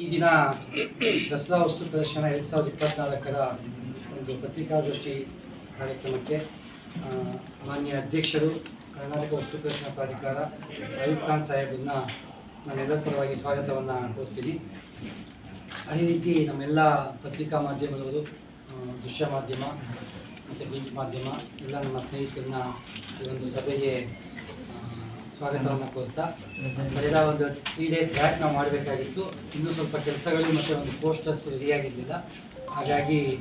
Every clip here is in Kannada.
ಈ ದಿನ ದಸರಾ ವಸ್ತು ಪ್ರದರ್ಶನ ಎರಡು ಸಾವಿರದ ಇಪ್ಪತ್ನಾಲ್ಕರ ಒಂದು ಪತ್ರಿಕಾಗೋಷ್ಠಿ ಕಾರ್ಯಕ್ರಮಕ್ಕೆ ಮಾನ್ಯ ಅಧ್ಯಕ್ಷರು, ಕರ್ನಾಟಕ ವಸ್ತು ಪ್ರದರ್ಶನ ಪ್ರಾಧಿಕಾರ ಅಯೂಬ್ ಖಾನ್ ಸಾಹೇಬನ್ನ ನಾನೆಲ್ಲರ ಪರವಾಗಿ ಸ್ವಾಗತವನ್ನು ಕೋರ್ತೀನಿ. ಅದೇ ರೀತಿ ನಮ್ಮೆಲ್ಲ ಪತ್ರಿಕಾ ಮಾಧ್ಯಮದವರು ದೃಶ್ಯ ಮಾಧ್ಯಮ ಮತ್ತು ಪ್ರಿಂಟ್ ಮಾಧ್ಯಮ, ಎಲ್ಲ ನಮ್ಮ ಸ್ನೇಹಿತರನ್ನ ಈ ಒಂದು ಸಭೆಗೆ ಸ್ವಾಗತವನ್ನು ಕೋರ್ತಾ. ಕಳೆದ ಒಂದು ತ್ರೀ ಡೇಸ್ ಬ್ಯಾಕ್ ನಾವು ಮಾಡಬೇಕಾಗಿತ್ತು. ಇನ್ನೂ ಸ್ವಲ್ಪ ಕೆಲಸಗಳು ಮತ್ತು ಒಂದು ಪೋಸ್ಟರ್ಸ್ ರೆಡಿಯಾಗಿರಲಿಲ್ಲ ಹಾಗಾಗಿ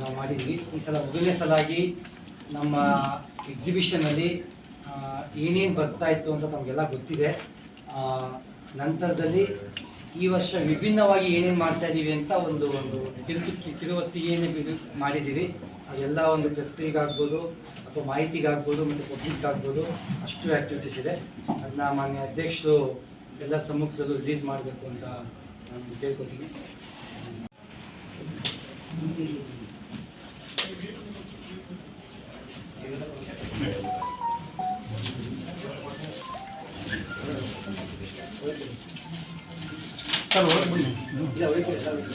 ನಾವು ಮಾಡಿದ್ವಿ. ಈ ಸಲ ಮೊದಲನೇ ಸಲಾಗಿ ನಮ್ಮ ಎಕ್ಸಿಬಿಷನಲ್ಲಿ ಏನೇನು ಬರ್ತಾ ಇತ್ತು ಅಂತ ತಮಗೆಲ್ಲ ಗೊತ್ತಿದೆ. ನಂತರದಲ್ಲಿ ಈ ವರ್ಷ ವಿಭಿನ್ನವಾಗಿ ಏನೇನು ಮಾಡ್ತಾ ಇದ್ದೀವಿ ಅಂತ ಒಂದು ಒಂದು ಕಿರು ಕಿರುವತ್ತಿಗೆ ಬಿಡು- ಮಾಡಿದ್ದೀವಿ. ಅದೆಲ್ಲ ಒಂದು ಪ್ರೆಸ್ಸಿಗಾಗ್ಬೋದು ಅಥವಾ ಮಾಹಿತಿಗಾಗ್ಬೋದು ಮತ್ತು ಪಬ್ಲಿಕ್ ಆಗ್ಬೋದು ಅಷ್ಟು ಆ್ಯಕ್ಟಿವಿಟೀಸ್ ಇದೆ. ಅದನ್ನ ಮಾನ್ಯ ಅಧ್ಯಕ್ಷರು ಎಲ್ಲ ಸಮ್ಮುಖದಲ್ಲೂ ರಿಲೀಸ್ ಮಾಡಬೇಕು ಅಂತ ನಾನು ಕೇಳ್ಕೊತೀನಿ.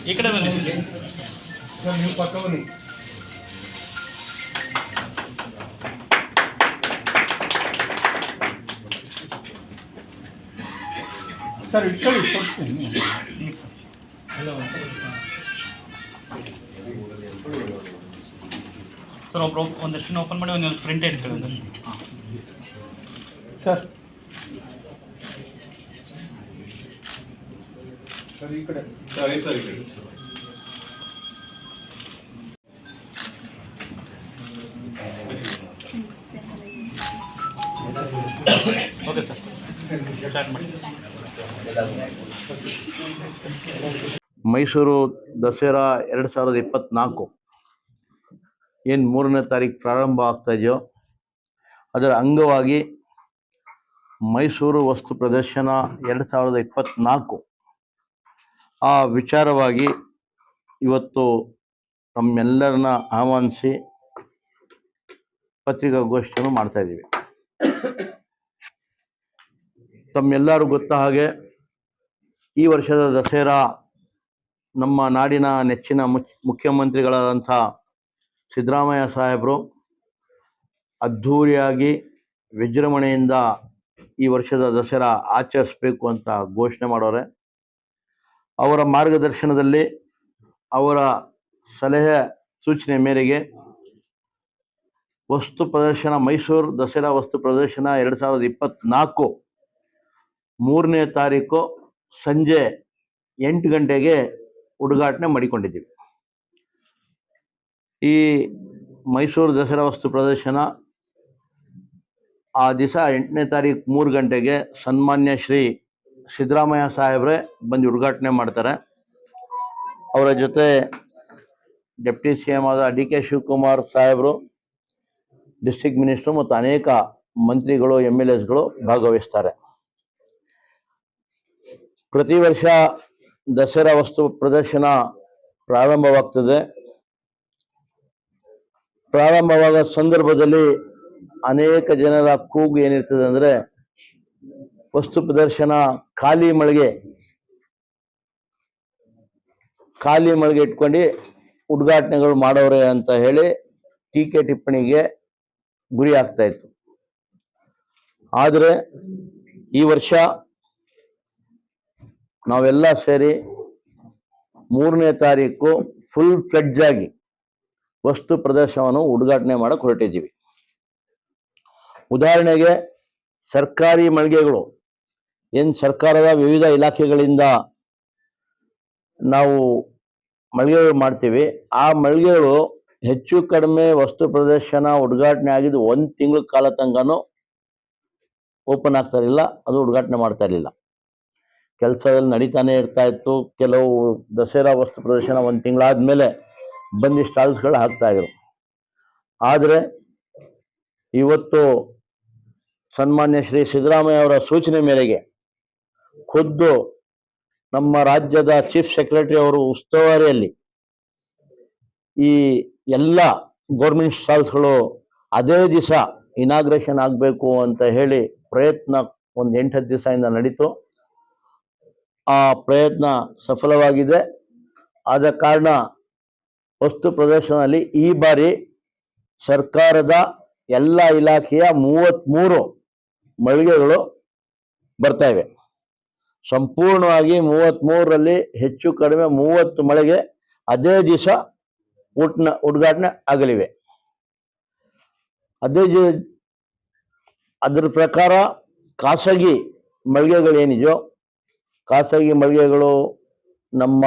ಈ ಕಡೆ ಬನ್ನಿ. ಸರ್ ನೀವು ಪಕ್ಕ ಬನ್ನಿ. ಸರ್ ಇಟ್ಕೊಳ್ಳಿ ತೋರಿಸ್ತೀನಿ ಸರ್ ಒಬ್ರು ಒಂದಷ್ಟು ಓಪನ್ ಮಾಡಿ ಒಂದು ಪ್ರಿಂಟ್ ಇಟ್ಕೊಳ್ಳಿ ಒಂದಷ್ಟು. ಸರ್ ಸರ್ ಸರ್ ಈ ಕಡೆ ಓಕೆ ಸರ್. ಸ್ಟಾರ್ಟ್ ಮಾಡಿ. ಮೈಸೂರು ದಸರಾ ಎರಡು ಸಾವಿರದ ಇಪ್ಪತ್ತ್ನಾಲ್ಕು ಏನು ಮೂರನೇ ತಾರೀಕು ಪ್ರಾರಂಭ ಆಗ್ತಾ ಇದೆಯೋ, ಅದರ ಅಂಗವಾಗಿ ಮೈಸೂರು ವಸ್ತು ಪ್ರದರ್ಶನ ಎರಡು ಸಾವಿರದ ಇಪ್ಪತ್ತ್ನಾಲ್ಕು ಆ ವಿಚಾರವಾಗಿ ಇವತ್ತು ತಮ್ಮೆಲ್ಲರನ್ನ ಆಹ್ವಾನಿಸಿ ಪತ್ರಿಕಾಗೋಷ್ಠಿಯನ್ನು ಮಾಡ್ತಾ ಇದ್ದೀವಿ ತಮ್ಮೆಲ್ಲರೂ ಗೊತ್ತ ಹಾಗೆ ಈ ವರ್ಷದ ದಸರಾ ನಮ್ಮ ನಾಡಿನ ನೆಚ್ಚಿನ ಮುಖ್ಯಮಂತ್ರಿಗಳಾದಂಥ ಸಿದ್ದರಾಮಯ್ಯ ಸಾಹೇಬರು ಅದ್ಧೂರಿಯಾಗಿ ವಿಜೃಂಭಣೆಯಿಂದ ಈ ವರ್ಷದ ದಸರಾ ಆಚರಿಸಬೇಕು ಅಂತ ಘೋಷಣೆ ಮಾಡೋರೆ. ಅವರ ಮಾರ್ಗದರ್ಶನದಲ್ಲಿ ಅವರ ಸಲಹೆ ಸೂಚನೆ ಮೇರೆಗೆ ವಸ್ತು ಪ್ರದರ್ಶನ ಮೈಸೂರು ದಸರಾ ವಸ್ತು ಪ್ರದರ್ಶನ ಎರಡು ಸಾವಿರದ ಇಪ್ಪತ್ತ್ನಾಲ್ಕು ಮೂರನೇ ತಾರೀಕು ಸಂಜೆ ಎಂಟು ಗಂಟೆಗೆ ಉದ್ಘಾಟನೆ ಮಾಡಿಕೊಂಡಿದ್ದೀವಿ. ಈ ಮೈಸೂರು ದಸರಾ ವಸ್ತು ಪ್ರದರ್ಶನ ಆ ದಿವಸ ಎಂಟನೇ ತಾರೀಕು ಮೂರು ಗಂಟೆಗೆ ಸನ್ಮಾನ್ಯ ಶ್ರೀ ಸಿದ್ದರಾಮಯ್ಯ ಸಾಹೇಬ್ರೆ ಬಂದು ಉದ್ಘಾಟನೆ ಮಾಡ್ತಾರೆ. ಅವರ ಜೊತೆ ಡೆಪ್ಟಿ ಸಿ ಎಂ ಆದ ಡಿ ಕೆ ಶಿವಕುಮಾರ್ ಸಾಹೇಬರು, ಡಿಸ್ಟಿಕ್ ಮಿನಿಸ್ಟ್ರು ಮತ್ತು ಅನೇಕ ಮಂತ್ರಿಗಳು ಎಂ ಎಲ್ ಎಸ್ಗಳು ಭಾಗವಹಿಸ್ತಾರೆ. ಪ್ರತಿ ವರ್ಷ ದಸರಾ ವಸ್ತು ಪ್ರದರ್ಶನ ಪ್ರಾರಂಭವಾಗ್ತದೆ. ಪ್ರಾರಂಭವಾದ ಸಂದರ್ಭದಲ್ಲಿ ಅನೇಕ ಜನರ ಕೂಗು ಏನಿರ್ತದೆ ಅಂದರೆ ವಸ್ತು ಪ್ರದರ್ಶನ ಖಾಲಿ ಮಳಿಗೆ ಖಾಲಿ ಮಳಿಗೆ ಇಟ್ಕೊಂಡು ಉದ್ಘಾಟನೆಗಳು ಮಾಡೋರೆ ಅಂತ ಹೇಳಿ ಟೀಕೆ ಟಿಪ್ಪಣಿಗೆ ಗುರಿ ಆಗ್ತಾ ಇತ್ತು. ಆದರೆ ಈ ವರ್ಷ ನಾವೆಲ್ಲ ಸೇರಿ ಮೂರನೇ ತಾರೀಕು ಫುಲ್ ಫ್ಲೆಡ್ಜ್ ಆಗಿ ವಸ್ತು ಪ್ರದರ್ಶನವನ್ನು ಉದ್ಘಾಟನೆ ಮಾಡಕ್ಕೆ ಹೊರಟಿದ್ದೀವಿ. ಉದಾಹರಣೆಗೆ ಸರ್ಕಾರಿ ಮಳಿಗೆಗಳು, ಏನು ಸರ್ಕಾರದ ವಿವಿಧ ಇಲಾಖೆಗಳಿಂದ ನಾವು ಮಳಿಗೆಗಳು ಮಾಡ್ತೀವಿ, ಆ ಮಳಿಗೆಗಳು ಹೆಚ್ಚು ಕಡಿಮೆ ವಸ್ತು ಪ್ರದರ್ಶನ ಉದ್ಘಾಟನೆ ಆಗಿದ್ದು ಒಂದು ತಿಂಗಳ ಕಾಲ ತನಕನೂ ಓಪನ್ ಆಗ್ತಾ ಇರಲಿಲ್ಲ, ಅದು ಉದ್ಘಾಟನೆ ಮಾಡ್ತಾ ಇರಲಿಲ್ಲ. ಕೆಲಸದಲ್ಲಿ ನಡೀತಾನೆ ಇರ್ತಾ ಇತ್ತು. ಕೆಲವು ದಸರಾ ವಸ್ತು ಪ್ರದರ್ಶನ ಒಂದು ತಿಂಗಳಾದ್ಮೇಲೆ ಬಂದು ಸ್ಟಾಲ್ಸ್ಗಳು ಹಾಕ್ತಾ ಇದ್ರು. ಆದರೆ ಇವತ್ತು ಸನ್ಮಾನ್ಯ ಶ್ರೀ ಸಿದ್ದರಾಮಯ್ಯ ಅವರ ಸೂಚನೆ ಮೇರೆಗೆ ಖುದ್ದು ನಮ್ಮ ರಾಜ್ಯದ ಚೀಫ್ ಸೆಕ್ರೆಟರಿ ಅವರು ಉಸ್ತುವಾರಿಯಲ್ಲಿ ಈ ಎಲ್ಲ ಗೌರ್ಮೆಂಟ್ ಸ್ಟಾಲ್ಸ್ಗಳು ಅದೇ ದಿವಸ ಇನಾಗ್ರೇಷನ್ ಆಗಬೇಕು ಅಂತ ಹೇಳಿ ಪ್ರಯತ್ನ ಒಂದು ಎಂಟು ಹತ್ತು ದಿವಸದಿಂದ ನಡೀತು. ಆ ಪ್ರಯತ್ನ ಸಫಲವಾಗಿದೆ. ಆದ ಕಾರಣ ವಸ್ತು ಪ್ರದರ್ಶನದಲ್ಲಿ ಈ ಬಾರಿ ಸರ್ಕಾರದ ಎಲ್ಲ ಇಲಾಖೆಯ ಮೂವತ್ತ್ಮೂರು ಮಳಿಗೆಗಳು ಬರ್ತಾ ಇವೆ. ಸಂಪೂರ್ಣವಾಗಿ ಮೂವತ್ತ್ಮೂರರಲ್ಲಿ ಹೆಚ್ಚು ಕಡಿಮೆ ಮೂವತ್ತು ಮಳಿಗೆ ಅದೇ ದಿವಸ ಉಟ್ನ ಉದ್ಘಾಟನೆ ಆಗಲಿವೆ. ಅದೇ ಅದರ ಪ್ರಕಾರ ಖಾಸಗಿ ಮಳಿಗೆಗಳೇನಿದೆಯೋ ಖಾಸಗಿ ಮಳಿಗೆಗಳು, ನಮ್ಮ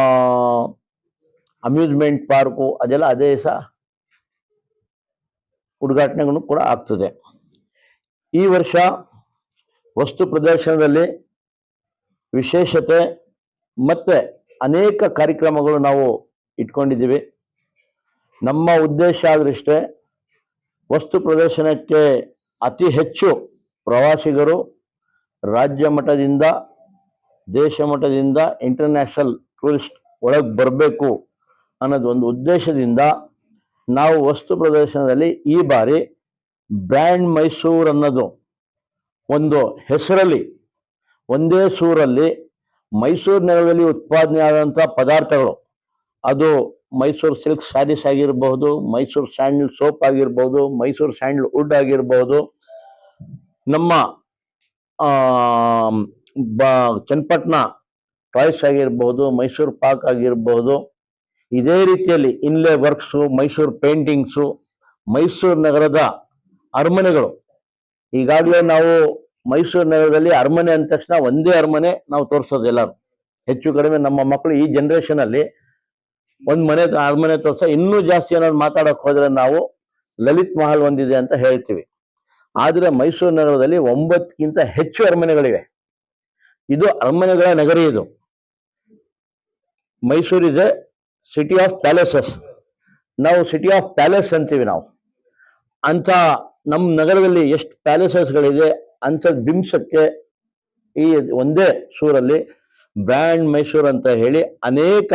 ಅಮ್ಯೂಸ್ಮೆಂಟ್ ಪಾರ್ಕು ಅದೆಲ್ಲ ಅದೇ ಸಹ ಉದ್ಘಾಟನೆಗಳು ಕೂಡ ಆಗ್ತದೆ. ಈ ವರ್ಷ ವಸ್ತು ಪ್ರದರ್ಶನದಲ್ಲಿ ವಿಶೇಷತೆ ಮತ್ತು ಅನೇಕ ಕಾರ್ಯಕ್ರಮಗಳು ನಾವು ಇಟ್ಕೊಂಡಿದ್ದೀವಿ. ನಮ್ಮ ಉದ್ದೇಶ ಆದೃಷ್ಟೇ ವಸ್ತು ಪ್ರದರ್ಶನಕ್ಕೆ ಅತಿ ಹೆಚ್ಚು ಪ್ರವಾಸಿಗರು ರಾಜ್ಯ ಮಟ್ಟದಿಂದ ದೇಶ ಮಟ್ಟದಿಂದ ಇಂಟರ್ನ್ಯಾಷನಲ್ ಟೂರಿಸ್ಟ್ ಒಳಗೆ ಬರಬೇಕು ಅನ್ನೋದು ಒಂದು ಉದ್ದೇಶದಿಂದ ನಾವು ವಸ್ತು ಪ್ರದರ್ಶನದಲ್ಲಿ ಈ ಬಾರಿ ಬ್ರ್ಯಾಂಡ್ ಮೈಸೂರು ಅನ್ನೋದು ಒಂದು ಹೆಸರಲ್ಲಿ, ಒಂದೇ ಸೂರಲ್ಲಿ ಮೈಸೂರು ನೆಲದಲ್ಲಿ ಉತ್ಪಾದನೆ ಆದಂಥ ಪದಾರ್ಥಗಳು. ಅದು ಮೈಸೂರು ಸಿಲ್ಕ್ ಸ್ಯಾರೀಸ್ ಆಗಿರಬಹುದು, ಮೈಸೂರು ಸ್ಯಾಂಡಲ್ ಸೋಪ್ ಆಗಿರ್ಬೋದು ಮೈಸೂರು ಸ್ಯಾಂಡಲ್ ವುಡ್ ಆಗಿರ್ಬೋದು ನಮ್ಮ ಬ, ಚನ್ನಪಟ್ಟಣ ಟಾಯ್ಸ್ ಆಗಿರ್ಬೋದು, ಮೈಸೂರು ಪಾಕ್ ಆಗಿರ್ಬೋದು. ಇದೇ ರೀತಿಯಲ್ಲಿ inlay works Mysuru paintings Mysuru ನಗರದ ಅರಮನೆಗಳು. ಈಗಾಗಲೇ ನಾವು ಮೈಸೂರು ನಗರದಲ್ಲಿ ಅರಮನೆ ಅಂದ ತಕ್ಷಣ ಒಂದೇ ಅರಮನೆ ನಾವು ತೋರಿಸೋದು ಎಲ್ಲರೂ. ಹೆಚ್ಚು ಕಡಿಮೆ ನಮ್ಮ ಮಕ್ಕಳು ಈ ಜನ್ರೇಷನಲ್ಲಿ ಒಂದ್ ಮನೆ ಅರಮನೆ ತೋರ್ಸ, ಇನ್ನೂ ಜಾಸ್ತಿ ಏನಾದ್ರು ಮಾತಾಡೋಕೆ ಹೋದರೆ ನಾವು ಲಲಿತ್ ಮಹಲ್ ಒಂದಿದೆ ಅಂತ ಹೇಳ್ತೀವಿ. ಆದರೆ ಮೈಸೂರು ನಗರದಲ್ಲಿ ಒಂಬತ್ತಕ್ಕಿಂತ ಹೆಚ್ಚು ಅರಮನೆಗಳಿವೆ. ಇದು ಅರಮನೆಗಳ ನಗರಿ ಇದು. ಮೈಸೂರು ಇದೆ ಸಿಟಿ ಆಫ್ ಪ್ಯಾಲೇಸಸ್ ನಾವು ಸಿಟಿ ಆಫ್ ಪ್ಯಾಲೇಸ್ ಅಂತೀವಿ ನಾವು. ಅಂತ ನಮ್ಮ ನಗರದಲ್ಲಿ ಎಷ್ಟು ಪ್ಯಾಲೇಸಸ್ಗಳಿದೆ ಅಂತ ಬಿಂಸಕ್ಕೆ ಈ ಒಂದೇ ಸೂರಲ್ಲಿ ಬ್ರ್ಯಾಂಡ್ ಮೈಸೂರು ಅಂತ ಹೇಳಿ ಅನೇಕ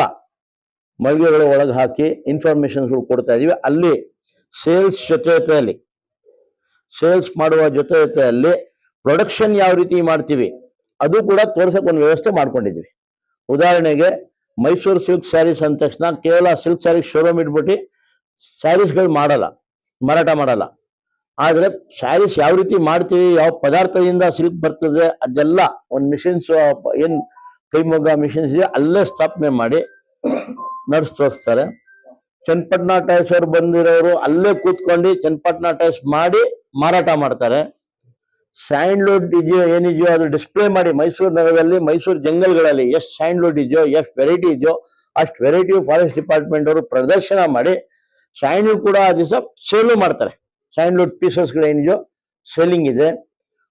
ಮಳಿಗೆಗಳು ಒಳಗೆ ಹಾಕಿ ಇನ್ಫಾರ್ಮೇಶನ್ಸ್ಗಳು ಕೊಡ್ತಾ ಇದ್ದೀವಿ ಅಲ್ಲಿ ಸೇಲ್ಸ್ ಜೊತೆ ಜೊತೆಯಲ್ಲಿ ಸೇಲ್ಸ್ ಮಾಡುವ ಜೊತೆ ಜೊತೆಯಲ್ಲಿ ಪ್ರೊಡಕ್ಷನ್ ಯಾವ ರೀತಿ ಮಾಡ್ತೀವಿ? ಅದು ಕೂಡ ತೋರ್ಸೋಕೆ ಒಂದು ವ್ಯವಸ್ಥೆ ಮಾಡ್ಕೊಂಡಿದ್ವಿ. ಉದಾಹರಣೆಗೆ ಮೈಸೂರು ಸಿಲ್ಕ್ ಸ್ಯಾರೀಸ್ ಅಂದ ತಕ್ಷಣ ಕೇವಲ ಸಿಲ್ಕ್ ಸ್ಯಾರೀಸ್ ಶೋರೂಮ್ ಇಟ್ಬಿಟ್ಟು ಸ್ಯಾರೀಸ್ಗಳು ಮಾಡಲ್ಲ, ಮಾರಾಟ ಮಾಡಲ್ಲ. ಆದರೆ ಸ್ಯಾರೀಸ್ ಯಾವ ರೀತಿ ಮಾಡ್ತೀವಿ, ಯಾವ ಪದಾರ್ಥದಿಂದ ಸಿಲ್ಕ್ ಬರ್ತದೆ, ಅದೆಲ್ಲ ಒಂದು ಮಿಷಿನ್ಸ್ ಏನು ಕೈಮಗ್ಗ ಮಿಷಿನ್ಸ್ ಇದೆ ಅಲ್ಲೇ ಸ್ಥಾಪನೆ ಮಾಡಿ ನಡ್ಸ್ ತೋರಿಸ್ತಾರೆ. ಚನ್ನಪಟ್ಟಣ ಟೈಸ್ ಅವ್ರು ಬಂದಿರೋರು ಅಲ್ಲೇ ಕೂತ್ಕೊಂಡು ಚನ್ನಪಟ್ಟಣ ಟೈಸ್ ಮಾಡಿ ಮಾರಾಟ ಮಾಡ್ತಾರೆ. ಸ್ಯಾಂಡ್ಲುಡ್ ಇದೆಯೋ ಏನಿದೆಯೋ ಅದು ಡಿಸ್ಪ್ಲೇ ಮಾಡಿ ಮೈಸೂರು ನಗರದಲ್ಲಿ, ಮೈಸೂರು ಜಂಗಲ್ಗಳಲ್ಲಿ ಎಷ್ಟು ಸ್ಯಾಂಡ್ಲುಡ್ ಇದೆಯೋ, ಎಷ್ಟು ವೆರೈಟಿ ಇದೆಯೋ ಅಷ್ಟು ವೆರೈಟಿ ಫಾರೆಸ್ಟ್ ಡಿಪಾರ್ಟ್ಮೆಂಟ್ ಅವರು ಪ್ರದರ್ಶನ ಮಾಡಿ ಸ್ಯಾಂಡ್ ಕೂಡ ಆ ದಿವಸ ಸೇಲು ಮಾಡ್ತಾರೆ. ಸ್ಯಾಂಡ್ಲುಡ್ ಪೀಸಸ್ಗಳು ಏನಿದೆಯೋ ಸೇಲಿಂಗ್ ಇದೆ.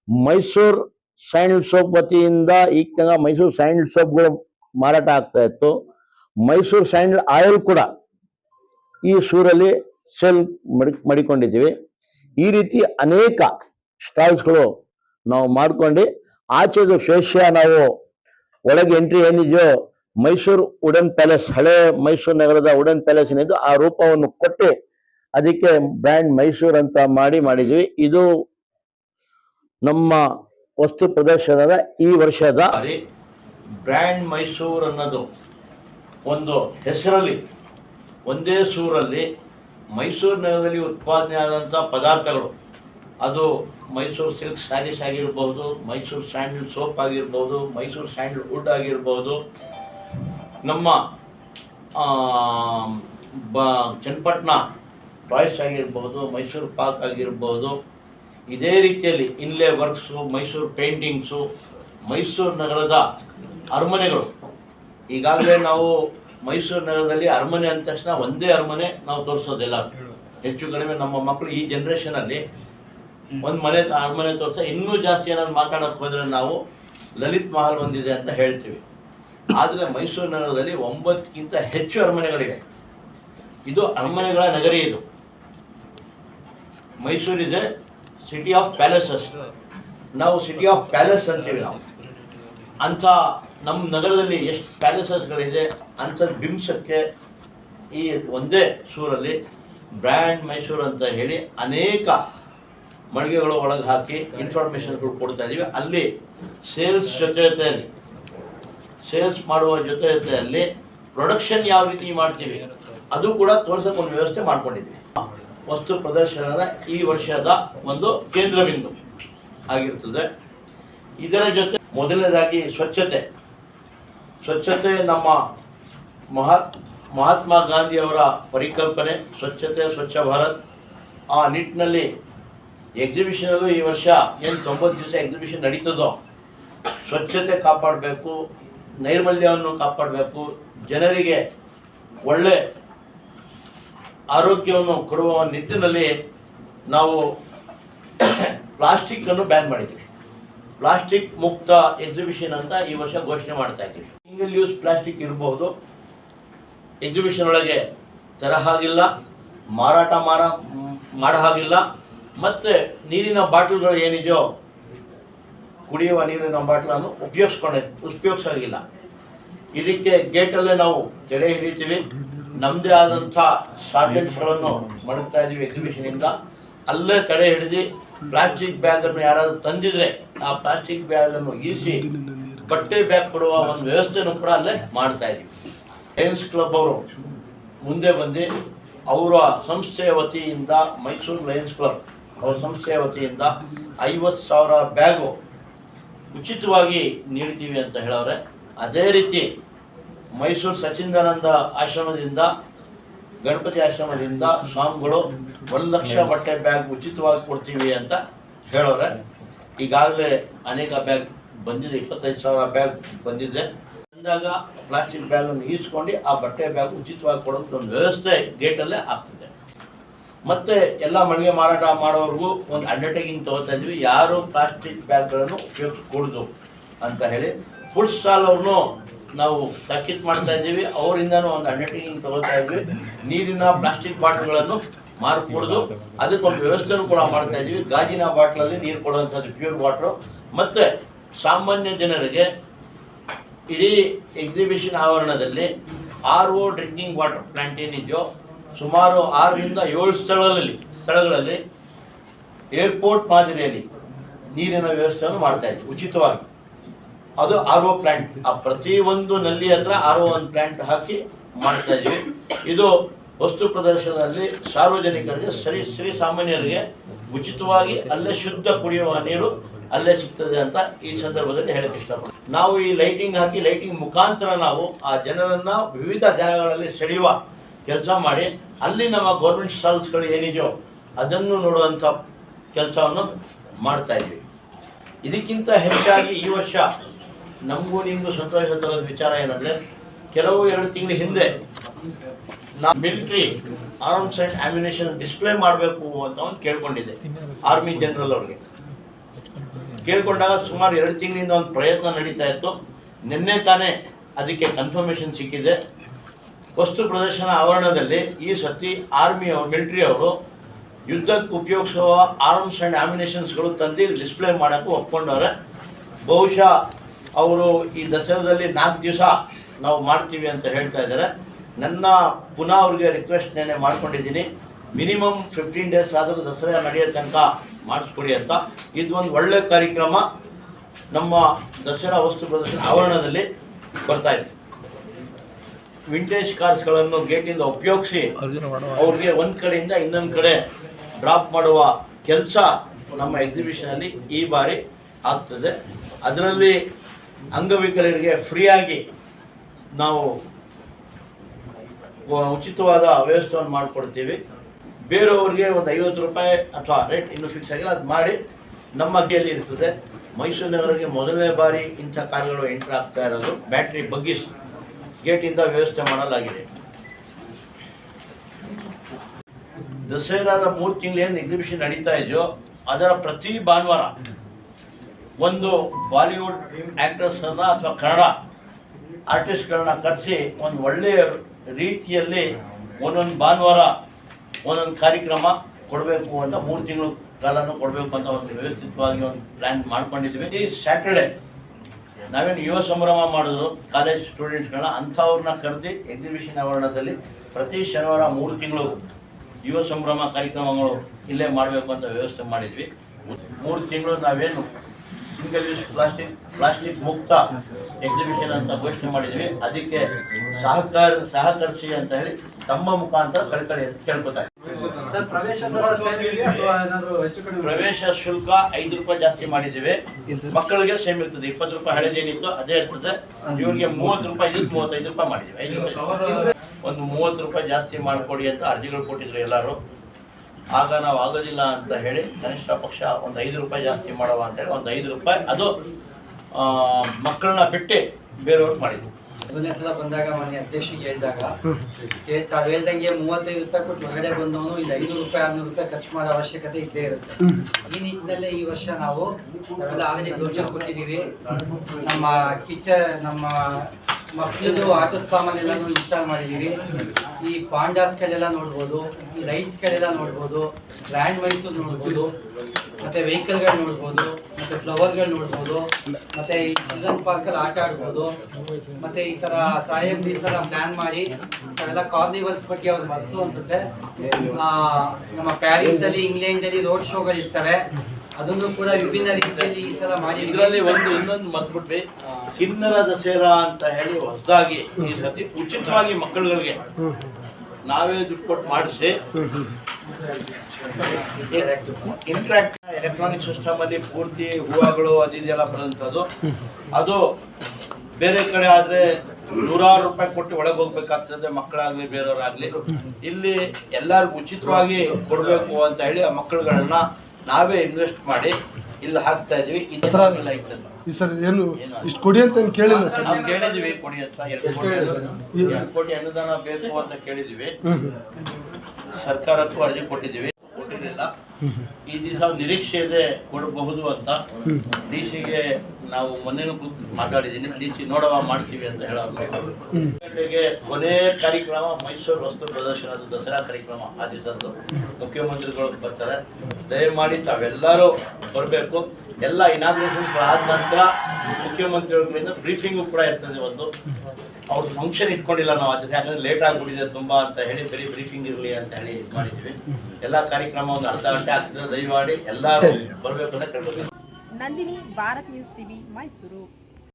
ಮೈಸೂರು ಸ್ಯಾಂಡಲ್ ಸೋಪ್ ವತಿಯಿಂದ ಈಗ ಮೈಸೂರು ಸ್ಯಾಂಡಲ್ ಸೋಪ್ಗಳು ಮಾರಾಟ ಆಗ್ತಾ ಇತ್ತು. ಮೈಸೂರು ಸ್ಯಾಂಡಲ್ ಆಯಿಲ್ ಕೂಡ ಈ ಸೂರಲ್ಲಿ ಸೇಲ್ ಮಡಿ ಮಡಿಕೊಂಡಿದ್ದೀವಿ. ಈ ರೀತಿ ಅನೇಕ ಸ್ಟಾಲ್ಸ್ಗಳು ನಾವು ಮಾಡ್ಕೊಂಡು, ಆಚೆದು ಶೇಷ್ಯ ನಾವು ಒಳಗೆ ಎಂಟ್ರಿ ಏನಿದೆಯೋ, ಮೈಸೂರು ವುಡನ್ ಪ್ಯಾಲೇಸ್ ಹಳೆ ಮೈಸೂರು ನಗರದ ವುಡನ್ ಪ್ಯಾಲೇಸ್ ಏನಿದ್ದು ಆ ರೂಪವನ್ನು ಕೊಟ್ಟು ಅದಕ್ಕೆ ಬ್ರ್ಯಾಂಡ್ ಮೈಸೂರು ಅಂತ ಮಾಡಿ ಮಾಡಿದ್ವಿ ಇದು ನಮ್ಮ ವಸ್ತು ಪ್ರದರ್ಶನದ ಈ ವರ್ಷದ ಬ್ರ್ಯಾಂಡ್ ಮೈಸೂರು ಅನ್ನೋದು ಒಂದು ಹೆಸರಲ್ಲಿ, ಒಂದೇ ಸೂರಲ್ಲಿ ಮೈಸೂರು ನಗರದಲ್ಲಿ ಉತ್ಪಾದನೆ ಆದಂಥ ಪದಾರ್ಥಗಳು. ಅದು ಮೈಸೂರು ಸಿಲ್ಕ್ ಸ್ಯಾರೀಸ್ ಆಗಿರ್ಬೋದು, ಮೈಸೂರು ಸ್ಯಾಂಡಲ್ ಸೋಪ್ ಆಗಿರ್ಬೋದು, ಮೈಸೂರು ಸ್ಯಾಂಡಲ್ ವುಡ್ ಆಗಿರ್ಬೋದು. ನಮ್ಮ ಬ, ಚನ್ನಪಟ್ಟಣ ಟಾಯ್ಸ್ ಆಗಿರ್ಬೋದು, ಮೈಸೂರು ಪಾಕ್ ಆಗಿರ್ಬೋದು. ಇದೇ ರೀತಿಯಲ್ಲಿ inlay works, Mysuru paintings, Mysuru ನಗರದ ಅರಮನೆಗಳು. ಈಗಾಗಲೇ ನಾವು ಮೈಸೂರು ನಗರದಲ್ಲಿ ಅರಮನೆ ಅಂದ ತಕ್ಷಣ ಒಂದೇ ಅರಮನೆ ನಾವು ತೋರಿಸೋದಿಲ್ಲ. ಹೆಚ್ಚು ಕಡಿಮೆ ನಮ್ಮ ಮಕ್ಕಳು ಈ ಜನ್ರೇಷನಲ್ಲಿ ಒಂದು ಮನೆ ಅರಮನೆ ತೋರಿಸ, ಇನ್ನೂ ಜಾಸ್ತಿ ಏನಾದ್ರು ಮಾತಾಡೋಕೆ ಹೋದರೆ ನಾವು ಲಲಿತ್ ಮಹಲ್ ಒಂದಿದೆ ಅಂತ ಹೇಳ್ತೀವಿ. ಆದರೆ ಮೈಸೂರು ನಗರದಲ್ಲಿ ಒಂಬತ್ತಕ್ಕಿಂತ ಹೆಚ್ಚು ಅರಮನೆಗಳಿವೆ. ಇದು ಅರಮನೆಗಳ ನಗರಿ ಇದು. ಮೈಸೂರು ಇದೆ ಸಿಟಿ ಆಫ್ ಪ್ಯಾಲೇಸಸ್ ನಾವು ಸಿಟಿ ಆಫ್ ಪ್ಯಾಲೇಸ್ ಅಂತೀವಿ ನಾವು. ಅಂಥ ನಮ್ಮ ನಗರದಲ್ಲಿ ಎಷ್ಟು ಪ್ಯಾಲೇಸಸ್ಗಳಿದೆ ಅಂಥದ್ದು ಬಿಂಸಕ್ಕೆ ಈ ಒಂದೇ ಸೂರಲ್ಲಿ ಬ್ರ್ಯಾಂಡ್ ಮೈಸೂರು ಅಂತ ಹೇಳಿ ಅನೇಕ ಮಳಿಗೆಗಳು ಒಳಗೆ ಹಾಕಿ ಇನ್ಫಾರ್ಮೇಷನ್ಗಳು ಕೊಡ್ತಾ ಇದ್ದೀವಿ ಅಲ್ಲಿ ಸೇಲ್ಸ್ ಜೊತೆ ಜೊತೆಯಲ್ಲಿ ಸೇಲ್ಸ್ ಮಾಡುವ ಜೊತೆ ಜೊತೆಯಲ್ಲಿ ಪ್ರೊಡಕ್ಷನ್ ಯಾವ ರೀತಿ ಮಾಡ್ತೀವಿ, ಅದು ಕೂಡ ತೋರಿಸೋಕೆ ಒಂದು ವ್ಯವಸ್ಥೆ ಮಾಡ್ಕೊಂಡಿದ್ವಿ. ವಸ್ತು ಪ್ರದರ್ಶನದ ಈ ವರ್ಷದ ಒಂದು ಕೇಂದ್ರ ಬಿಂದು ಆಗಿರ್ತದೆ. ಇದರ ಜೊತೆ ಮೊದಲನೇದಾಗಿ ಸ್ವಚ್ಛತೆ. ಸ್ವಚ್ಛತೆ ನಮ್ಮ ಮಹಾತ್ ಮಹಾತ್ಮ ಗಾಂಧಿಯವರ ಪರಿಕಲ್ಪನೆ, ಸ್ವಚ್ಛತೆ, ಸ್ವಚ್ಛ ಭಾರತ್. ಆ ನಿಟ್ಟಿನಲ್ಲಿ ಎಕ್ಸಿಬಿಷನಲ್ಲೂ ಈ ವರ್ಷ ಏನು ತೊಂಬತ್ತು ದಿವಸ ಎಕ್ಸಿಬಿಷನ್ ನಡೀತದೋ, ಸ್ವಚ್ಛತೆ ಕಾಪಾಡಬೇಕು, ನೈರ್ಮಲ್ಯವನ್ನು ಕಾಪಾಡಬೇಕು, ಜನರಿಗೆ ಒಳ್ಳೆ ಆರೋಗ್ಯವನ್ನು ಕೊಡುವ ನಿಟ್ಟಿನಲ್ಲಿ ನಾವು ಪ್ಲಾಸ್ಟಿಕ್ಕನ್ನು ಬ್ಯಾನ್ ಮಾಡಿದ್ದೀವಿ. ಪ್ಲಾಸ್ಟಿಕ್ ಮುಕ್ತ ಎಕ್ಸಿಬಿಷನ್ ಅಂತ ಈ ವರ್ಷ ಘೋಷಣೆ ಮಾಡ್ತಾ ಇದ್ದೀವಿ. ಸಿಂಗಲ್ ಯೂಸ್ ಪ್ಲಾಸ್ಟಿಕ್ ಇರಬಹುದು. ಎಕ್ಸಿಬಿಷನ್ ಒಳಗೆ ತರ ಹಾಗಿಲ್ಲ, ಮಾರಾಟ ಮಾರ ಮಾಡೋ ಹಾಗಿಲ್ಲ. ಮತ್ತು ನೀರಿನ ಬಾಟಲ್ಗಳು ಏನಿದೆಯೋ, ಕುಡಿಯುವ ನೀರಿನ ಬಾಟ್ಲನ್ನು ಉಪಯೋಗಿಸ್ಕೊಂಡೆ, ಉಪಯೋಗಿಸೋದಿಲ್ಲ. ಇದಕ್ಕೆ ಗೇಟಲ್ಲೇ ನಾವು ತಡೆ ಹಿಡಿತೀವಿ. ನಮ್ಮದೇ ಆದಂಥ ಸಾರ್ಜೆಂಟ್ಸ್ಗಳನ್ನು ಮಡಗ್ತಾ ಇದ್ದೀವಿ ಎಕ್ಸಿಬಿಷನಿಂದ ಅಲ್ಲೇ ತಡೆ ಹಿಡಿದು ಪ್ಲಾಸ್ಟಿಕ್ ಬ್ಯಾಗನ್ನು ಯಾರಾದರೂ ತಂದಿದ್ರೆ ಆ ಪ್ಲಾಸ್ಟಿಕ್ ಬ್ಯಾಗನ್ನು ಈಸಿ ಬಟ್ಟೆ ಬ್ಯಾಗ್ ಕೊಡುವ ಒಂದು ವ್ಯವಸ್ಥೆನೂ ಕೂಡ ಅಲ್ಲೇ ಮಾಡ್ತಾ ಇದ್ದೀವಿ ಲಯನ್ಸ್ ಕ್ಲಬ್ ಅವರು ಮುಂದೆ ಬಂದು ಅವರ ಸಂಸ್ಥೆಯ ವತಿಯಿಂದ ಮೈಸೂರು ಲಯನ್ಸ್ ಕ್ಲಬ್ ಅವರ ಸಂಸ್ಥೆಯ ವತಿಯಿಂದ ಐವತ್ತು ಸಾವಿರ ಬ್ಯಾಗು ಉಚಿತವಾಗಿ ನೀಡ್ತೀವಿ ಅಂತ ಹೇಳವ್ರೆ. ಅದೇ ರೀತಿ ಮೈಸೂರು ಸಚಿಂದಾನಂದ ಆಶ್ರಮದಿಂದ ಗಣಪತಿ ಆಶ್ರಮದಿಂದ ಸ್ವಾಮಿಗಳು ಒಂದು ಲಕ್ಷ ಬಟ್ಟೆ ಬ್ಯಾಗ್ ಉಚಿತವಾಗಿ ಕೊಡ್ತೀವಿ ಅಂತ ಹೇಳೋರೆ ಈಗಾಗಲೇ ಅನೇಕ ಬ್ಯಾಗ್ ಬಂದಿದೆ ಇಪ್ಪತ್ತೈದು ಸಾವಿರ ಬ್ಯಾಗ್ ಬಂದಿದೆ. ಬಂದಾಗ ಪ್ಲಾಸ್ಟಿಕ್ ಬ್ಯಾಗನ್ನು ಈಸ್ಕೊಂಡು ಆ ಬಟ್ಟೆ ಬ್ಯಾಗ್ ಉಚಿತವಾಗಿ ಕೊಡೋದು ಒಂದು ವ್ಯವಸ್ಥೆ ಗೇಟಲ್ಲೇ ಆಗ್ತಿದೆ. ಮತ್ತೆ ಎಲ್ಲ ಮಳಿಗೆ ಮಾರಾಟ ಮಾಡೋವ್ರಿಗೂ ಒಂದು ಅಂಡರ್ಟೇಕಿಂಗ್ ತಗೋತಾ ಇದ್ವಿ. ಯಾರು ಪ್ಲಾಸ್ಟಿಕ್ ಬ್ಯಾಗ್ಗಳನ್ನು ಉಪಯೋಗಿಸ್ಕೊಡ್ದು ಅಂತ ಹೇಳಿ ಫುಡ್ ಸ್ಟಾಲ್ ಅವ್ರನ್ನು ನಾವು ತಾಕೀತು ಮಾಡ್ತಾ ಇದ್ದೀವಿ. ಅವರಿಂದನೂ ಒಂದು ಅಂಡರ್ಟೇಕಿಂಗ್ ತಗೋತಾ ಇದ್ವಿ. ನೀರಿನ ಪ್ಲಾಸ್ಟಿಕ್ ಬಾಟ್ಲ್ಗಳನ್ನು ಮಾರ್ಕೊಡೋದು. ಅದಕ್ಕೊಂದು ವ್ಯವಸ್ಥೆನೂ ಕೂಡ ಮಾಡ್ತಾ ಇದ್ದೀವಿ. ಗಾಜಿನ ಬಾಟ್ಲಲ್ಲಿ ನೀರು ಕೊಡುವಂಥದ್ದು ಪ್ಯೂರ್ ವಾಟ್ರು ಮತ್ತು ಸಾಮಾನ್ಯ ಜನರಿಗೆ ಇಡೀ ಎಕ್ಸಿಬಿಷನ್ ಆವರಣದಲ್ಲಿ R O drinking water plant ಏನಿದೆಯೋ ಸುಮಾರು ಆರರಿಂದ ಏಳು ಸ್ಥಳಗಳಲ್ಲಿ ಸ್ಥಳಗಳಲ್ಲಿ ಏರ್ಪೋರ್ಟ್ ಮಾದರಿಯಲ್ಲಿ ನೀರಿನ ವ್ಯವಸ್ಥೆಯನ್ನು ಮಾಡ್ತಾ ಇದ್ವಿ, ಉಚಿತವಾಗಿ. ಅದು ಆರ್ ಒ ಪ್ಲಾಂಟ್. ಆ ಪ್ರತಿಯೊಂದು ನಲ್ಲಿ ಹತ್ರ ಆರ್ ಒ ಒಂದು ಪ್ಲಾಂಟ್ ಹಾಕಿ ಮಾಡ್ತಾ ಇದ್ವಿ. ಇದು ವಸ್ತು ಪ್ರದರ್ಶನದಲ್ಲಿ ಸಾರ್ವಜನಿಕರಿಗೆ ಸರಿ ಸರಿ ಸಾಮಾನ್ಯರಿಗೆ ಉಚಿತವಾಗಿ ಅಲ್ಲೇ ಶುದ್ಧ ಕುಡಿಯುವ ನೀರು ಅಲ್ಲೇ ಸಿಗ್ತದೆ ಅಂತ ಈ ಸಂದರ್ಭದಲ್ಲಿ ಹೇಳಕ್ಕೆ ಇಷ್ಟಪಡ್ತೀನಿ. ನಾವು ಈ ಲೈಟಿಂಗ್ ಹಾಕಿ, ಲೈಟಿಂಗ್ ಮುಖಾಂತರ ನಾವು ಆ ಜನರನ್ನು ವಿವಿಧ ಜಾಗಗಳಲ್ಲಿ ಸೆಳೆಯುವ ಕೆಲಸ ಮಾಡಿ, ಅಲ್ಲಿ ನಮ್ಮ ಗೌರ್ಮೆಂಟ್ ಸ್ಟಾಲ್ಸ್ಗಳು ಏನಿದೆಯೋ ಅದನ್ನು ನೋಡುವಂಥ ಕೆಲಸವನ್ನು ಮಾಡ್ತಾ ಇದ್ವಿ. ಇದಕ್ಕಿಂತ ಹೆಚ್ಚಾಗಿ ಈ ವರ್ಷ ನಮಗೂ ನಿಮಗೂ ಸಂತೋಷ ತರೋದು ವಿಚಾರ ಏನಂದರೆ, ಕೆಲವು ಎರಡು ತಿಂಗಳ ಹಿಂದೆ ನಾ military arms and ammunition display ಮಾಡಬೇಕು ಅಂತ ಒಂದು ಕೇಳ್ಕೊಂಡಿದ್ದೆ ಆರ್ಮಿ ಜನರಲ್ ಅವ್ರಿಗೆ. ಕೇಳ್ಕೊಂಡಾಗ ಸುಮಾರು ಎರಡು ತಿಂಗಳಿಂದ ಒಂದು ಪ್ರಯತ್ನ ನಡೀತಾ ಇತ್ತು. ನಿನ್ನೆ ತಾನೇ ಅದಕ್ಕೆ ಕನ್ಫರ್ಮೇಷನ್ ಸಿಕ್ಕಿದೆ. ವಸ್ತು ಪ್ರದರ್ಶನ ಆವರಣದಲ್ಲಿ ಈ ಸತಿ ಆರ್ಮಿ ಅವರು ಮಿಲಿಟ್ರಿ ಅವರು ಯುದ್ಧಕ್ಕೆ ಉಪಯೋಗಿಸುವ ಆರ್ಮ್ಸ್ ಆ್ಯಂಡ್ ಆಮಿನೇಷನ್ಸ್ಗಳು ತಂದು ಡಿಸ್ಪ್ಲೇ ಮಾಡೋಕ್ಕೂ ಒಪ್ಕೊಂಡವ್ರೆ. ಬಹುಶಃ ಅವರು ಈ ದಸರಾದಲ್ಲಿ ನಾಲ್ಕು ದಿವಸ ನಾವು ಮಾಡ್ತೀವಿ ಅಂತ ಹೇಳ್ತಾ ಇದ್ದಾರೆ. ನನ್ನ ಪುನಃ ಅವ್ರಿಗೆ ರಿಕ್ವೆಸ್ಟ್ ನೆನೆ ಮಾಡ್ಕೊಂಡಿದ್ದೀನಿ. ಮಿನಿಮಮ್ ಫಿಫ್ಟೀನ್ ಡೇಸ್ ಆದರೂ ದಸರಾ ನಡೆಯೋ ತನಕ ಮಾಡಿಸ್ಕೊಡಿ ಅಂತ. ಒಂದು ಒಳ್ಳೆ ಕಾರ್ಯಕ್ರಮ ನಮ್ಮ ದಸರಾ ವಸ್ತು ಪ್ರದರ್ಶನ ಆವರಣದಲ್ಲಿ ಬರ್ತಾ ಇದೆ. ವಿಂಟೇಜ್ ಕಾರ್ಸ್ಗಳನ್ನು ಗೇಟಿಂದ ಉಪಯೋಗಿಸಿ ಅವ್ರಿಗೆ ಒಂದು ಕಡೆಯಿಂದ ಇನ್ನೊಂದು ಕಡೆ ಡ್ರಾಪ್ ಮಾಡುವ ಕೆಲಸ ನಮ್ಮ ಎಕ್ಸಿಬಿಷನಲ್ಲಿ ಈ ಬಾರಿ ಆಗ್ತದೆ. ಅದರಲ್ಲಿ ಅಂಗವಿಕಲರಿಗೆ ಫ್ರೀಯಾಗಿ ನಾವು ಉಚಿತವಾದ ವ್ಯವಸ್ಥೆಯನ್ನು ಮಾಡಿಕೊಡ್ತೀವಿ. ಬೇರೆಯವ್ರಿಗೆ ಒಂದು ಐವತ್ತು ರೂಪಾಯಿ ಅಥವಾ ರೇಟ್ ಇನ್ನೂ ಫಿಕ್ಸ್ ಆಗಿಲ್ಲ ಅದು ಮಾಡಿ ನಮ್ಮ ಅಗ್ಗೆಯಲ್ಲಿ ಇರ್ತದೆ. ಮೈಸೂರು ನಗರಕ್ಕೆ ಮೊದಲನೇ ಬಾರಿ ಇಂಥ ಕಾರ್ಗಳು ಎಂಟ್ರ್ ಆಗ್ತಾ ಇರೋದು. ಬ್ಯಾಟ್ರಿ ಬಗ್ಗಿಸ್ ಗೇಟಿಂದ ವ್ಯವಸ್ಥೆ ಮಾಡಲಾಗಿದೆ. ದಸರಾದ ಮೂರು ತಿಂಗಳು ಏನು ಎಕ್ಸಿಬಿಷನ್ ನಡೀತಾ ಇದೆಯೋ, ಅದರ ಪ್ರತಿ ಭಾನುವಾರ ಒಂದು ಬಾಲಿವುಡ್ ಆ್ಯಕ್ಟರ್ಸನ್ನು ಅಥವಾ ಕನ್ನಡ ಆರ್ಟಿಸ್ಟ್ಗಳನ್ನ ಕರೆಸಿ ಒಂದು ಒಳ್ಳೆಯ ರೀತಿಯಲ್ಲಿ ಒಂದೊಂದು ಭಾನುವಾರ, ಒಂದೊಂದು ಕಾರ್ಯಕ್ರಮ ಕೊಡಬೇಕು ಅಂತ ಮೂರು ತಿಂಗಳು ಕಾಲನೂ ಕೊಡಬೇಕು ಅಂತ ಒಂದು ವ್ಯವಸ್ಥಿತವಾಗಿ ಒಂದು ಪ್ಲ್ಯಾನ್ ಮಾಡ್ಕೊಂಡಿದ್ವಿ ಈ ಸ್ಯಾಟರ್ಡೆ ನಾವೇನು ಯುವ ಸಂಭ್ರಮ ಮಾಡೋದು ಕಾಲೇಜ್ ಸ್ಟೂಡೆಂಟ್ಸ್ಗಳನ್ನ ಅಂಥವ್ರನ್ನ ಕರೆದು ಎಕ್ಸಿಬಿಷನ್ ಆವರಣದಲ್ಲಿ ಪ್ರತಿ ಶನಿವಾರ ಮೂರು ತಿಂಗಳು ಯುವ ಸಂಭ್ರಮ ಕಾರ್ಯಕ್ರಮಗಳು ಇಲ್ಲೇ ಮಾಡಬೇಕು ಅಂತ ವ್ಯವಸ್ಥೆ ಮಾಡಿದ್ವಿ. ಮೂರು ತಿಂಗಳು ನಾವೇನು ಸಿಂಗಲ್ ಯೂಸ್ ಪ್ಲಾಸ್ಟಿಕ್ ಪ್ಲಾಸ್ಟಿಕ್ ಮುಕ್ತ ಎಕ್ಸಿಬಿಷನ್ ಅಂತ ಘೋಷಣೆ ಮಾಡಿದ್ವಿ. ಅದಕ್ಕೆ ಸಹಕಾರ, ಸಹಕರಿಸಿ ಅಂತ ಹೇಳಿ ತಮ್ಮ ಮುಖಾಂತರ ಕಳ್ಕಳಿ ಕೇಳ್ಕೊತಾರೆ. ಪ್ರವೇಶ ದರ ಸೇಮ್ ಅಥವಾ ಏನಾದ್ರು ಹೆಚ್ಚು ಕಡಿಮೆ? ಪ್ರವೇಶ ಶುಲ್ಕ ಐದು ರೂಪಾಯಿ ಜಾಸ್ತಿ ಮಾಡಿದ್ದೀವಿ. ಮಕ್ಕಳಿಗೆ ಸೇಮ್ ಇರ್ತದೆ. ಇಪ್ಪತ್ತು ರೂಪಾಯಿ ಹಳೆದೇನಿತ್ತು ಅದೇ ಇರ್ತದೆ. ಇವರಿಗೆ ಮೂವತ್ತು ರೂಪಾಯಿ ಇದ್ದು ಮೂವತ್ತೈದು ರೂಪಾಯಿ ಮಾಡಿದ್ದೀವಿ. ಐದು ರೂಪಾಯಿ. ಒಂದು ಮೂವತ್ತು ರೂಪಾಯಿ ಜಾಸ್ತಿ ಮಾಡಿಕೊಡಿ ಅಂತ ಅರ್ಜಿಗಳು ಕೊಟ್ಟಿದ್ರು ಎಲ್ಲರೂ. ಆಗ ನಾವು ಆಗೋದಿಲ್ಲ ಅಂತ ಹೇಳಿ ಕನಿಷ್ಠ ಪಕ್ಷ ಒಂದು ಐದು ರೂಪಾಯಿ ಜಾಸ್ತಿ ಮಾಡುವ ಅಂತೇಳಿ ಒಂದು ಐದು ರೂಪಾಯಿ. ಅದು ಆ, ಮಕ್ಕಳನ್ನ ಬಿಟ್ಟು ಬೇರೆಯವ್ರಿಗೆ ಮಾಡಿದ್ವಿ ಮೊದಲನೇ ಸಲ ಬಂದಾಗ ಮನೆ ಅಧ್ಯಕ್ಷಿಗೆ ಹೇಳಿದಾಗ ತಾವು ಹೇಳ್ದಂಗೆ ಮೂವತ್ತೈದು ರೂಪಾಯಿ ಕೊಟ್ಟು ಹೊರಗಡೆ ಬಂದವನು ಇಲ್ಲಿ ಐನೂರು ರೂಪಾಯಿ, ಆರ್ನೂರು ರೂಪಾಯಿ ಖರ್ಚು ಮಾಡೋ ಅವಶ್ಯಕತೆ ಇದ್ದೇ ಇರುತ್ತೆ. ಈ ನಿಟ್ಟಿನಲ್ಲೇ ಈ ವರ್ಷ ನಾವು ನಾವೆಲ್ಲ ಆಗಲೇ ಯೋಜನೆ ಕೊಟ್ಟಿದ್ದೀವಿ ನಮ್ಮ ಕಿಚ್ಚ ನಮ್ಮ ಮಕ್ಕಳದು ಆಟದ ಸಾಮಾನೆಲ್ಲ ಇನ್ಸ್ಟಾಲ್ ಮಾಡಿದ್ದೀವಿ. ಈ ಪಾಂಡಾಸ್ಗಳೆಲ್ಲ ನೋಡ್ಬೋದು, ಈ ಲೈಟ್ಸ್ಗಳೆಲ್ಲ ನೋಡ್ಬೋದು ಲ್ಯಾಂಡ್ ವೈಸ್ ನೋಡ್ಬೋದು, ಮತ್ತೆ ವೆಹಿಕಲ್ಗಳು ನೋಡ್ಬೋದು, ಮತ್ತೆ ಫ್ಲವರ್ಗಳು ನೋಡ್ಬೋದು, ಮತ್ತೆ ಈ ಚಿಲ್ಡ್ರನ್ ಪಾರ್ಕಲ್ಲಿ ಆಟ ಆಡ್ಬೋದು, ಮತ್ತೆ ಈ ತರ ಸಾಹೇಬ್ ಈ ಪ್ಲ್ಯಾನ್ ಪ್ಲಾನ್ ಮಾಡಿ ಅವೆಲ್ಲ ಕಾರ್ನಿವಲ್ಸ್ ಬಗ್ಗೆ ಅವ್ರು ಬರ್ತು ಅನ್ಸುತ್ತೆ. ನಮ್ಮ ಪ್ಯಾರಿಸ್ ಅಲ್ಲಿ ಇಂಗ್ಲೆಂಡ್ ಅಲ್ಲಿ ರೋಡ್ ಶೋಗಳು ಇರ್ತವೆ ಅದನ್ನು ಕೂಡ ವಿಭಿನ್ನ ರೀತಿಯಲ್ಲಿ ಈ ಸಲ ಮಾಡಿ ಇದರಲ್ಲಿ ಒಂದು ಇನ್ನೊಂದು ಮರ್ತ್ಬಿಟ್ವಿ ಸಿನ್ನರ ದಸರಾ ಅಂತ ಹೇಳಿ ಹೊಸದಾಗಿ ಈ ಸತಿ ಉಚಿತವಾಗಿ ಮಕ್ಕಳುಗಳಿಗೆ ನಾವೇ ದುಡ್ಡು ಕೊಟ್ಟು ಮಾಡಿಸಿ ಇಂಟ್ರಾಕ್ಟ್ ಎಲೆಕ್ಟ್ರಾನಿಕ್ ಸಿಸ್ಟಮ್ ಅಲ್ಲಿ ಪೂರ್ತಿ ಹೂವುಗಳು ಅದು ಇದೆಲ್ಲ ಬರೋಂಥದ್ದು ಅದು ಬೇರೆ ಕಡೆ ಆದ್ರೆ ನೂರಾರು ರೂಪಾಯಿ ಕೊಟ್ಟು ಒಳಗೆ ಹೋಗ್ಬೇಕಾಗ್ತದೆ, ಮಕ್ಕಳಾಗ್ಲಿ, ಬೇರೆಯವರಾಗ್ಲಿ. ಇಲ್ಲಿ ಎಲ್ಲರಿಗೂ ಉಚಿತವಾಗಿ ಕೊಡಬೇಕು ಅಂತ ಹೇಳಿ ಆ ಮಕ್ಕಳುಗಳನ್ನ ನಾವೇ ಇನ್ವೆಸ್ಟ್ ಮಾಡಿ ಇಲ್ಲಿ ಹಾಕ್ತಾ ಇದೀವಿ ಈ ಸರ್ ಏನು ಇಷ್ಟು ಕೊಡಿ ಅಂತ ಏನು ಕೇಳಿಲ್ಲ ಸರ್? ನಾವು ಕೇಳಿದ್ವಿ ಕೊಡಿ ಅಂತ ಎರಡು ಕೋಟಿ ಎರಡು ಕೋಟಿ ಅನುದಾನ ಬೇಕು ಅಂತ ಕೇಳಿದ್ವಿ ಸರ್ಕಾರಕ್ಕೂ ಅರ್ಜಿ ಕೊಟ್ಟಿದ್ದೀವಿ. ಕೊಟ್ಟಿರಲಿಲ್ಲ. ಈ ದಿವಸ ನಿರೀಕ್ಷೆ ಇದೆ ಕೊಡಬಹುದು ಅಂತ. ಡಿ ಸಿಗೆ ನಾವು ಮೊನ್ನೆನೂ ಮಾತಾಡಿದ್ದೀನಿ ಡಿ ಸಿ ನೋಡವ ಮಾಡ್ತೀವಿ ಅಂತ ಹೇಳೋದು. ಗಂಟೆಗೆ ಕೊನೆ ಕಾರ್ಯಕ್ರಮ ಮೈಸೂರು ವಸ್ತು ಪ್ರದರ್ಶನದ ದಸರಾ ಕಾರ್ಯಕ್ರಮ ಆ ದಿವಸದ್ದು. ಮುಖ್ಯಮಂತ್ರಿಗಳು ಬರ್ತಾರೆ. ದಯಮಾಡಿ ತಾವೆಲ್ಲರೂ ಬರಬೇಕು. ಎಲ್ಲ ಇನಾಗ್ರೇಷನ್ಸ್ ಆದ ನಂತರ ಮುಖ್ಯಮಂತ್ರಿಗಳಿಂದ ಬ್ರೀಫಿಂಗು ಕೂಡ ಇರ್ತದೆ ಒಂದು. ಅವ್ರ ಫಂಕ್ಷನ್ ಇಟ್ಕೊಂಡಿಲ್ಲ ನಾವು ಅದು ಯಾಕಂದ್ರೆ ಲೇಟ್ ಆಗಿಬಿಟ್ಟಿದೆ ತುಂಬಾ ಅಂತ ಹೇಳಿ ಬರೀ ಬ್ರೀಫಿಂಗ್ ಇರಲಿ ಅಂತ ಹೇಳಿ ಇದು ಮಾಡಿದ್ವಿ. ಎಲ್ಲಾ ಕಾರ್ಯಕ್ರಮ ಒಂದು ಅರ್ಧ ಗಂಟೆ ಆಗ್ತದೆ ದಯಮಾಡಿ ಎಲ್ಲರೂ ಬರಬೇಕು ಅಂತ ಕೇಳ್ಬೋದು ನಂದಿನಿ, ಭಾರತ್ ನ್ಯೂಸ್ ಟಿವಿ, ಮೈಸೂರು.